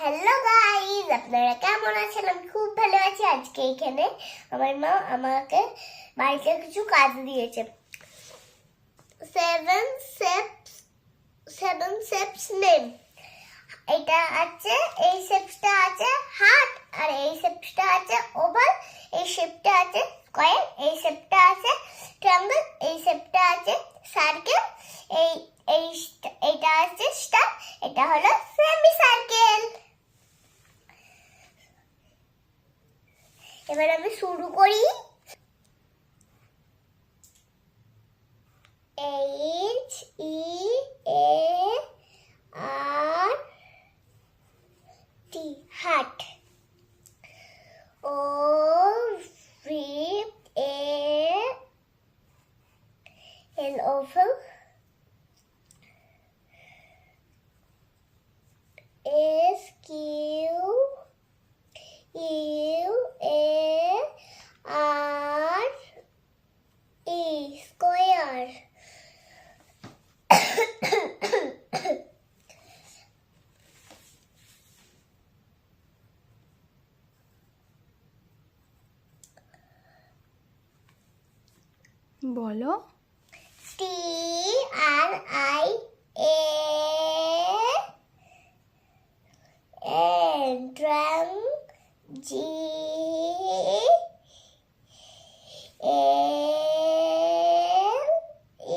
Hello guys আপনারা কেমন আছেন? আমি খুব ভালো আছি আজকে এখানে। আমার মা আমাকে বাড়িতে কিছু কাজ দিয়েছে। Seven steps seven steps name এটা আছে, এই শেপসটা আছে হার্ট আর এই শেপসটা আছে ওভাল এই শেপটা আছে স্কয়ার এই শেপটা আছে ট্রায়াঙ্গল এই শেপটা আছে সার্কেল এই এই এটা আছে স্টার এটা হলো সেমি সার্কেল এবার আমি শুরু করি। H E A R T heart O V A L oval S Q U A R E square বলো। টি আর আই এ ট্রাং জি এল ই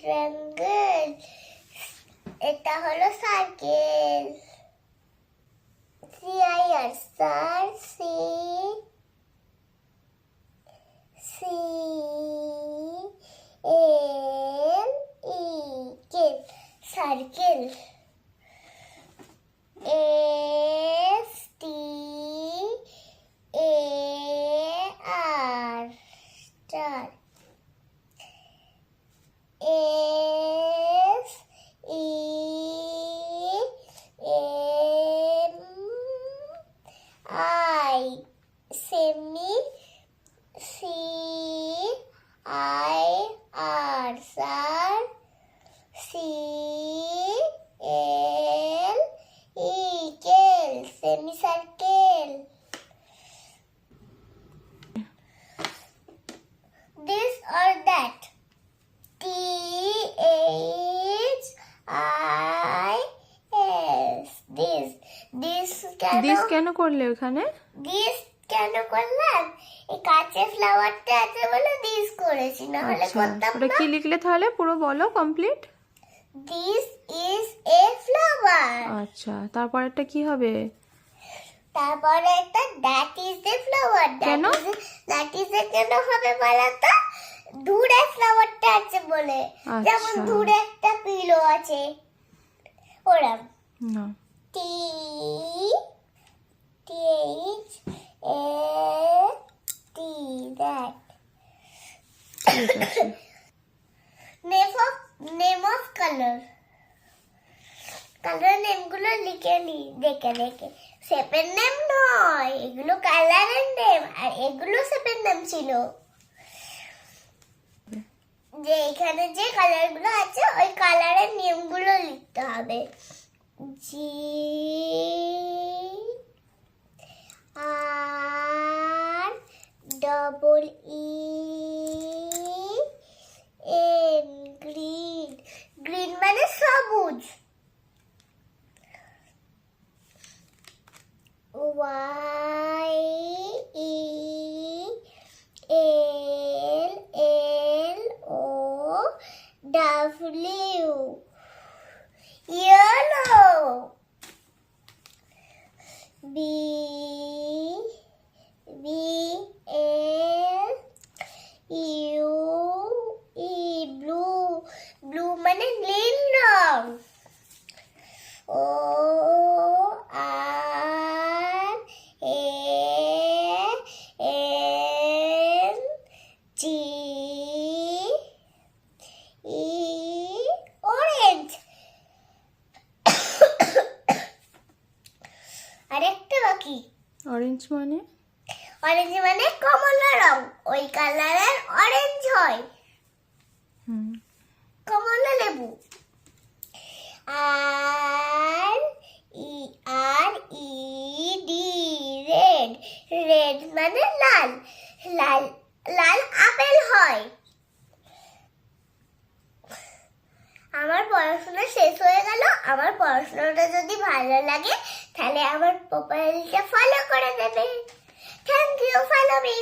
ট্রাঙ্গল এটা হলো circle C I R sir C C L E K circle S T A R star S E M I semi C I R sir C L E cane semi circle this or that. T H I S. This this কেন this কেন করলে ওখানে? This কেন করলাম? এই কাঁচের ফ্লাওয়ারটা আছে বলে দিস করেছি না হলে আচ্ছা করতাম ওটা কি লিখলে তাহলে? পুরো বলো complete this is a flower আচ্ছা তারপরেরটা কি হবে? তারপরে একটা দ্যাট ইজ এ ফ্লাওয়ার কেন? দ্যাট ইজ এ কেন হবে বলো তো দূরে ফ্লাওয়ারটা আছে বলে। যেমন আচ্ছা। দূরে একটা পিলো আছে। ওরম। না। T T H A T that name of name of colour colour নেমগুলো লিখে নি, দেখে দেখে। শেপের নেম নয়, এগুলো কালারের নেম আর এগুলো শেপের নেম ছিল। যে এখানে যে কালারগুলো আছে, ওই কালারের নেমগুলো লিখতে হবে। G R double E N green green মানে সবুজ। Y E L L O W. Yellow B B A মানে? অরেঞ্জ মানে কমলা রং ওই কালারের অরেঞ্জ হয়। কমলা লেবু। R E R E D red. Red মানে লাল। লাল লাল আপেল হয়। আমার পড়াশোনা শেষ হয়ে গেল। আমার পড়াশোনাটা যদি ভালো লাগে তাহলে আমার প্রোফাইলটা ফলো করে দেবে। Thank you follow me